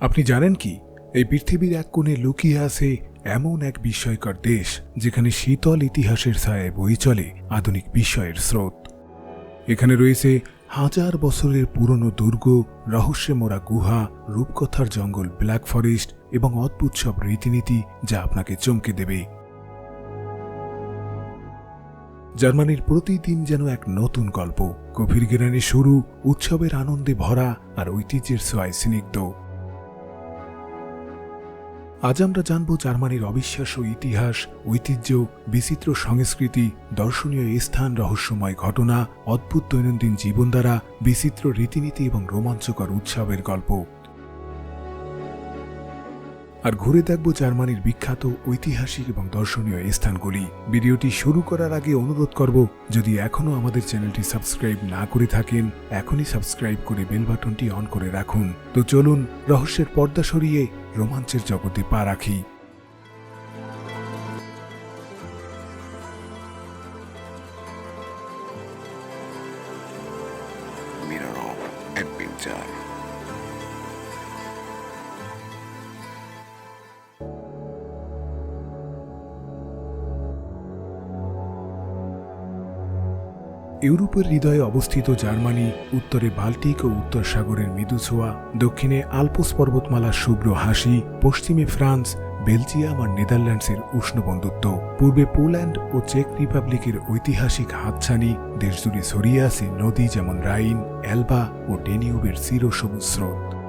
আপনি জানেন কি? এই পৃথিবীর এক কোণে লুকিয়ে আছে এমন এক বিস্ময়কর দেশ, যেখানে শীতল ইতিহাসের ছায়ায় বই চলে আধুনিক বিস্ময়ের স্রোত। এখানে রয়েছে হাজার বছরের পুরনো দুর্গ রহস্যে মোড়া গুহা, রূপকথার জঙ্গল ব্ল্যাক ফরেস্ট এবং অদ্ভুত সব রীতিনীতি যা আপনাকে চমকে দেবে। জার্মানির প্রতিদিন যেন এক নতুন গল্প, গভীর জ্ঞানে শুরু, উৎসবের আনন্দে ভরা আর ঐতিহ্যের ছোঁয়ায় স্নিগ্ধ। আজ আমরা জানব জার্মানির অবিশ্বাস্য ইতিহাস, ঐতিহ্য, বিচিত্র সংস্কৃতি, দর্শনীয় স্থান রহস্যময় ঘটনা, অদ্ভুত দৈনন্দিন জীবন দ্বারা বিচিত্র রীতিনীতি এবং রোমাঞ্চকর উৎসবের গল্প। আর ঘুরে দেখব জার্মানির বিখ্যাত ঐতিহাসিক এবং দর্শনীয় স্থানগুলি। ভিডিওটি শুরু করার আগে অনুরোধ করব, যদি এখনও আমাদের চ্যানেলটি সাবস্ক্রাইব না করে থাকেন, এখনই সাবস্ক্রাইব করে বেল বাটনটি অন করে রাখুন। তো চলুন, রহস্যের পর্দা সরিয়ে রোমাঞ্চের জগতে পা রাখি। Adventure. ইউরোপের হৃদয়ে অবস্থিত জার্মানি, উত্তরে বাল্টিক ও উত্তর সাগরের মৃদুছোয়া, দক্ষিণে আলপোস পর্বতমালার শুভ্র হাসি, পশ্চিমে ফ্রান্স, বেলজিয়াম আর নেদারল্যান্ডসের উষ্ণ বন্ধুত্ব। পূর্বে পোল্যান্ড ও চেক রিপাবলিকের ঐতিহাসিক হাতছানি, দেশজুড়ে ছড়িয়ে আছে নদী যেমন রাইন, অ্যালবা ও ডেনিউবের চিরসবুজ স্রোত।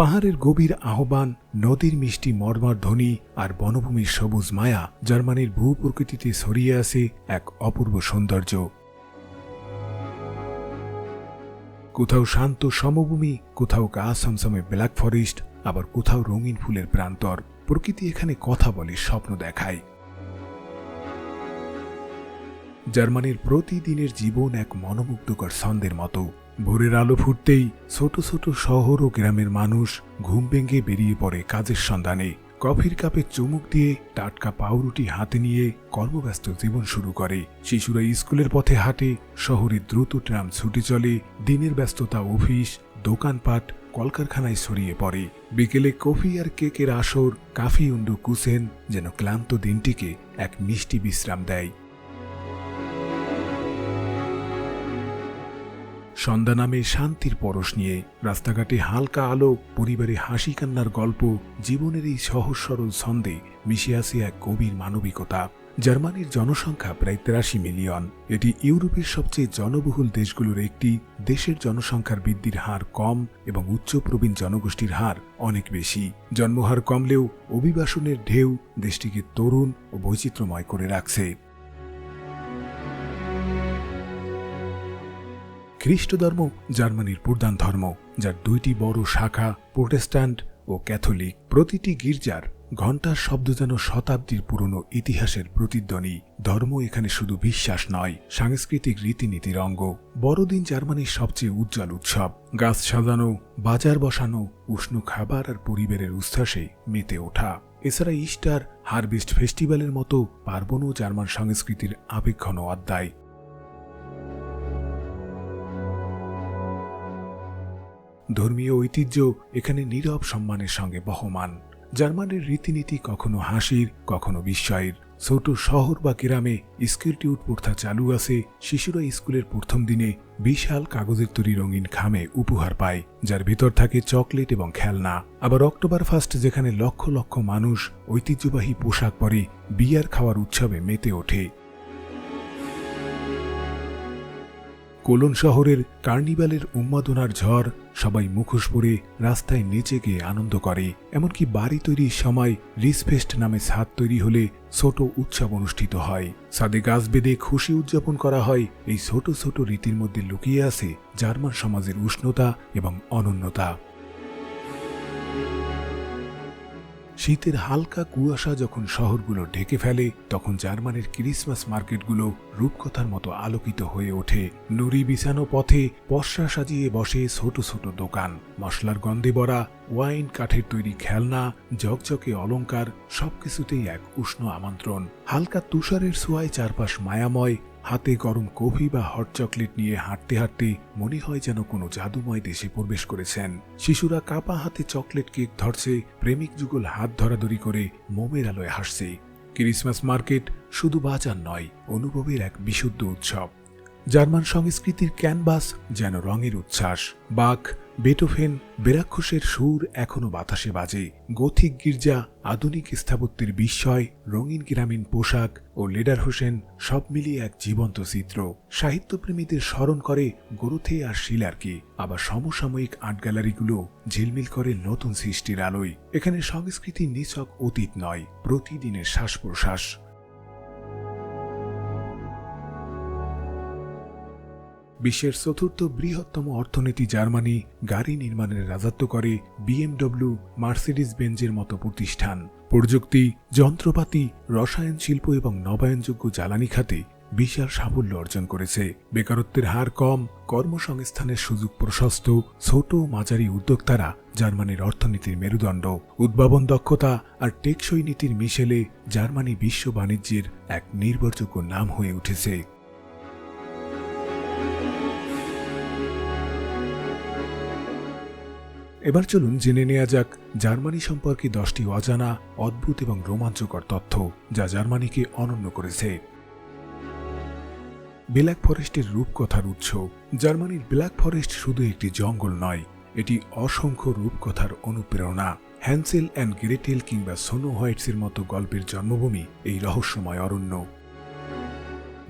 পাহাড়ের গভীর আহ্বান, নদীর মিষ্টি মর্মর ধ্বনি আর বনভূমির সবুজ মায়া জার্মানির ভূ প্রকৃতিতে ছড়িয়ে আছে এক অপূর্ব সৌন্দর্য। কোথাও শান্ত সমভূমি, কোথাও গা সমসমে ব্ল্যাক ফরেস্ট, আবার কোথাও রঙিন ফুলের প্রান্তর। প্রকৃতি এখানে কথা বলে, স্বপ্ন দেখায়। জার্মানির প্রতিদিনের জীবন এক মনোমুগ্ধকর ছন্দের মতো। ভোরের আলো ফুটতেই ছোট ছোট শহর ও গ্রামের মানুষ ঘুম ভেঙে বেরিয়ে পড়ে কাজের সন্ধানে। কফির কাপে চুমুক দিয়ে টাটকা পাউরুটি হাতে নিয়ে কর্মব্যস্ত জীবন শুরু করে। শিশুরা স্কুলের পথে হাঁটে, শহরে দ্রুত ট্রাম ছুটে চলে, দিনের ব্যস্ততা অফিস, দোকানপাট, কলকারখানায় ছড়িয়ে পড়ে। বিকেলে কফি আর কেকের আসর, কাফি উন্ডু কুসেন যেন ক্লান্ত দিনটিকে এক মিষ্টি বিশ্রাম দেয়। সন্ধ্যা নামে শান্তির পরশ নিয়ে রাস্তাঘাটে হালকা আলো, পরিবারে হাসি কান্নার গল্প, জীবনের এই সহজ সরল ছন্দে মিশে আছে এক গভীর মানবিকতা। জার্মানির জনসংখ্যা প্রায় তেরাশি মিলিয়ন। এটি ইউরোপের সবচেয়ে জনবহুল দেশগুলোর একটি। দেশের জনসংখ্যার বৃদ্ধির হার কম এবং উচ্চ প্রবীণ জনগোষ্ঠীর হার অনেক বেশি। জন্মহার কমলেও অভিবাসনের ঢেউ দেশটিকে তরুণ ও বৈচিত্র্যময় করে রাখছে। খ্রিস্ট ধর্ম জার্মানির প্রধান ধর্ম, যার দুইটি বড় শাখা, প্রোটেস্ট্যান্ট ও ক্যাথলিক। প্রতিটি গির্জার ঘণ্টার শব্দ যেন শতাব্দীর পুরনো ইতিহাসের প্রতিধ্বনি। ধর্ম এখানে শুধু বিশ্বাস নয়, সাংস্কৃতিক রীতিনীতির অঙ্গ। বড়দিন জার্মানির সবচেয়ে উজ্জ্বল উৎসব। গাছ সাজানো, বাজার বসানো, উষ্ণ খাবার আর পরিবারের উচ্ছ্বাসে মেতে ওঠা। এছাড়া ইস্টার হারভেস্ট ফেস্টিভ্যালের মতো পার্বণও জার্মান সংস্কৃতির আবেগঘন অধ্যায়। ধর্মীয় ঐতিহ্য এখানে নীরব সম্মানের সঙ্গে বহমান। জার্মানের রীতিনীতি কখনো হাসির, কখনো বিস্ময়ের। ছোট শহর বা গ্রামে স্কিলটিউট প্রথা চালু আছে, শিশুরা স্কুলের প্রথম দিনে বিশাল কাগজের তৈরি রঙিন খামে উপহার পায়, যার ভিতর থাকে চকলেট এবং খেলনা। আবার অক্টোবর ফার্স্ট যেখানে লক্ষ লক্ষ মানুষ ঐতিহ্যবাহী পোশাক পরে বিয়ার খাওয়ার উৎসবে মেতে ওঠে। কোলন শহরের কার্নিভালের উন্মাদনার ঝড় সবাই মুখোশ পরে রাস্তায় নেচে গিয়ে আনন্দ করে। এমনকি বাড়ি তৈরির সময় রিসফেস্ট নামে ছাদ তৈরি হলে ছোট উৎসব অনুষ্ঠিত হয়। সাদে গাছ বেঁধে খুশি উদযাপন করা হয়। এই ছোট ছোট রীতির মধ্যে লুকিয়ে আছে জার্মান সমাজের উষ্ণতা এবং অনন্যতা। শীতের হালকা কুয়াশা যখন শহরগুলো ঢেকে ফেলে, তখন জার্মানির ক্রিসমাস মার্কেটগুলো রূপকথার মতো আলোকিত হয়ে ওঠে। নুড়ি বিছানো পথে পশরা সাজিয়ে বসে ছোট ছোট দোকান, মশলার গন্ধে ভরা, ওয়াইন কাঠের তৈরি খেলনা জকজকে অলংকার, সবকিছুতেই এক উষ্ণ আমন্ত্রণ। হালকা তুষারের ছোঁয়ায় চারপাশ মায়াময় হাতে গরম কফি বা হট চকলেট নিয়ে হাঁটতে হাঁটতে মনে হয় যেন কোনো জাদুময় দেশে প্রবেশ করেছেন। শিশুরা কাপা হাতে চকলেট কেক ধরছে, প্রেমিক যুগল হাত ধরাধরি করে মোমের আলোয় হাসছে। ক্রিসমাস মার্কেট শুধু বাজার নয়, অনুভবের এক বিশুদ্ধ উৎসব। জার্মান সংস্কৃতির ক্যানভাস যেন রঙের উচ্ছ্বাস। বাক বেটোফেন বেরাক্ষসের সুর এখনও বাতাসে বাজে। গথিক গির্জা, আধুনিক স্থাপত্যের বিস্ময়, রঙিন গ্রামীণ পোশাক ও লেডার হোসেন সব মিলিয়ে এক জীবন্ত চিত্র। সাহিত্যপ্রেমীদের স্মরণ করে গরুথে আর শিলারকে। আবার সমসাময়িক আর্ট গ্যালারিগুলো ঝিলমিল করে নতুন সৃষ্টির আলোয়। এখানে সংস্কৃতি নিছক অতীত নয়, প্রতিদিনের শ্বাস প্রশ্বাস বিশ্বের চতুর্থ বৃহত্তম অর্থনীতি জার্মানি গাড়ি নির্মাণের রাজত্ব করে বিএমডব্লিউ মার্সিডিস বেঞ্জের মতো প্রতিষ্ঠান। প্রযুক্তি, যন্ত্রপাতি, রসায়ন শিল্প এবং নবায়নযোগ্য জ্বালানি খাতে বিশাল সাফল্য অর্জন করেছে। বেকারত্বের হার কম, কর্মসংস্থানের সুযোগ প্রশস্ত ছোট মাঝারি উদ্যোক্তারা জার্মানির অর্থনীতির মেরুদণ্ড। উদ্ভাবন দক্ষতা আর টেকসই নীতির মিশেলে জার্মানি বিশ্ব বাণিজ্যের এক নির্ভরযোগ্য নাম হয়ে উঠেছে। এবার চলুন জেনে নেওয়া যাক জার্মানি সম্পর্কে দশটি অজানা, অদ্ভুত এবং রোমাঞ্চকর তথ্য, যা জার্মানিকে অনন্য করেছে। ব্ল্যাক ফরেস্টের রূপকথার উৎস। জার্মানির ব্ল্যাক ফরেস্ট শুধু একটি জঙ্গল নয়, এটি অসংখ্য রূপকথার অনুপ্রেরণা। হ্যান্সেল অ্যান্ড গ্রেটেল কিংবা সোনো হোয়াইটসের মতো গল্পের জন্মভূমি এই রহস্যময় অরণ্য।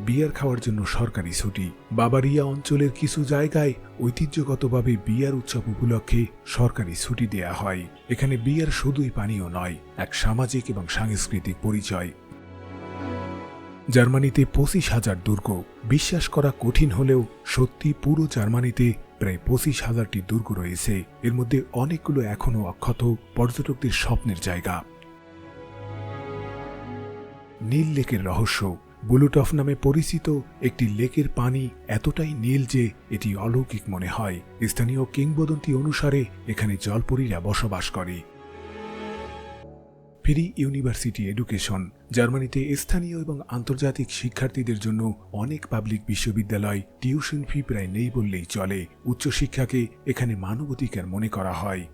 বিয়ার খাওয়ার জন্য সরকারি ছুটি। বাবারিয়া অঞ্চলের কিছু জায়গায় ঐতিহ্যগতভাবে বিয়ার উৎসব উপলক্ষে সরকারি ছুটি দেয়া হয়। এখানে বিয়ার শুধুই পানীয় নয়, এক সামাজিক এবং সাংস্কৃতিক পরিচয়। জার্মানিতে পঁচিশ হাজার দুর্গ। বিশ্বাস করা কঠিন হলেও সত্যি পুরো জার্মানিতে প্রায় পঁচিশ হাজারটি দুর্গ রয়েছে। এর মধ্যে অনেকগুলো এখনও অক্ষত পর্যটকদের স্বপ্নের জায়গা। নীল লেকের রহস্য। বুলুটফ নামে পরিচিত একটি লেকের পানি এতটাই নীল যে এটি অলৌকিক মনে হয়। স্থানীয় কিংবদন্তি অনুসারে এখানে জলপরীরা বসবাস করে। ফ্রি ইউনিভার্সিটি এডুকেশন, জার্মানিতে স্থানীয় এবং আন্তর্জাতিক শিক্ষার্থীদের জন্য অনেক পাবলিক বিশ্ববিদ্যালয় টিউশন ফি প্রায় নেই বললেই চলে। উচ্চশিক্ষাকে এখানে মানবাধিকার মনে করা হয়।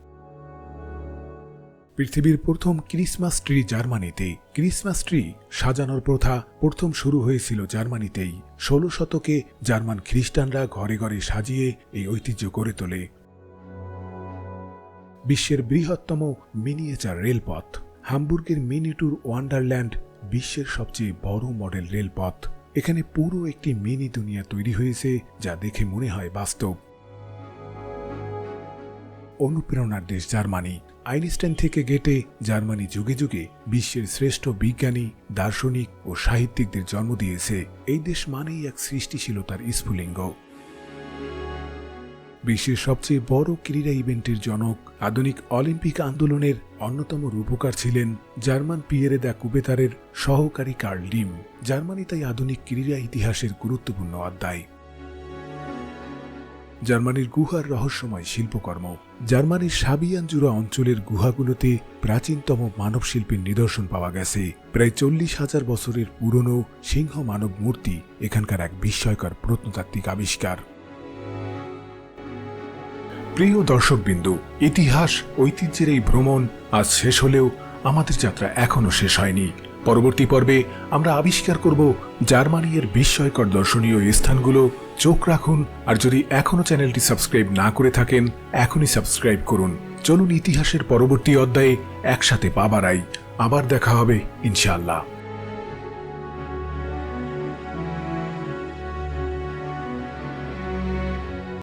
পৃথিবীর প্রথম ক্রিসমাস ট্রি জার্মানিতে ক্রিসমাস ট্রি সাজানোর প্রথা প্রথম শুরু হয়েছিল জার্মানিতেই। ষোলো শতকে জার্মান খ্রিস্টানরা ঘরে ঘরে সাজিয়ে এই ঐতিহ্য গড়ে তোলে। বিশ্বের বৃহত্তম মিনিয়েচার রেলপথ। হামবুর্গের মিনিটুর ওয়ান্ডারল্যান্ড বিশ্বের সবচেয়ে বড় মডেল রেলপথ। এখানে পুরো একটি মিনি দুনিয়া তৈরি হয়েছে যা দেখে মনে হয় বাস্তব। অনুপ্রেরণার দেশ জার্মানি। আইনস্টাইন থেকে গেটে জার্মানি যুগে যুগে বিশ্বের শ্রেষ্ঠ বিজ্ঞানী, দার্শনিক ও সাহিত্যিকদের জন্ম দিয়েছে। এই দেশ মানেই এক সৃষ্টিশীলতার স্ফুলিঙ্গ। বিশ্বের সবচেয়ে বড় ক্রীড়া ইভেন্টের জনক, আধুনিক অলিম্পিক আন্দোলনের অন্যতম রূপকার ছিলেন জার্মান পিয়েরে দ্য কুবেতারের সহকারী কার্ল লিম জার্মানি তাই আধুনিক ক্রীড়া ইতিহাসের গুরুত্বপূর্ণ অধ্যায়। জার্মানির গুহার রহস্যময় শিল্পকর্ম। জার্মানির সাবিয়ানজুরা অঞ্চলের গুহাগুলোতে প্রাচীনতম মানব শিল্পের নিদর্শন পাওয়া গেছে। প্রায় চল্লিশ হাজার বছরের পুরনো সিংহ মানব মূর্তি এখানকার এক বিস্ময়কর প্রত্নতাত্ত্বিক আবিষ্কার। প্রিয় দর্শকবিন্দু, ইতিহাস, ঐতিহ্যের এই ভ্রমণ আজ শেষ হলেও আমাদের যাত্রা এখনও শেষ হয়নি। পরবর্তী পর্বে আমরা আবিষ্কার করব জার্মানি এর বিস্ময়কর দর্শনীয় স্থানগুলো। চোখ রাখুন, আর যদি এখনও চ্যানেলটি সাবস্ক্রাইব না করে থাকেন, এখনই সাবস্ক্রাইব করুন। চলুন ইতিহাসের পরবর্তী অধ্যায়ে একসাথে পা বাড়াই। আবার দেখা হবে, ইনশাআল্লাহ।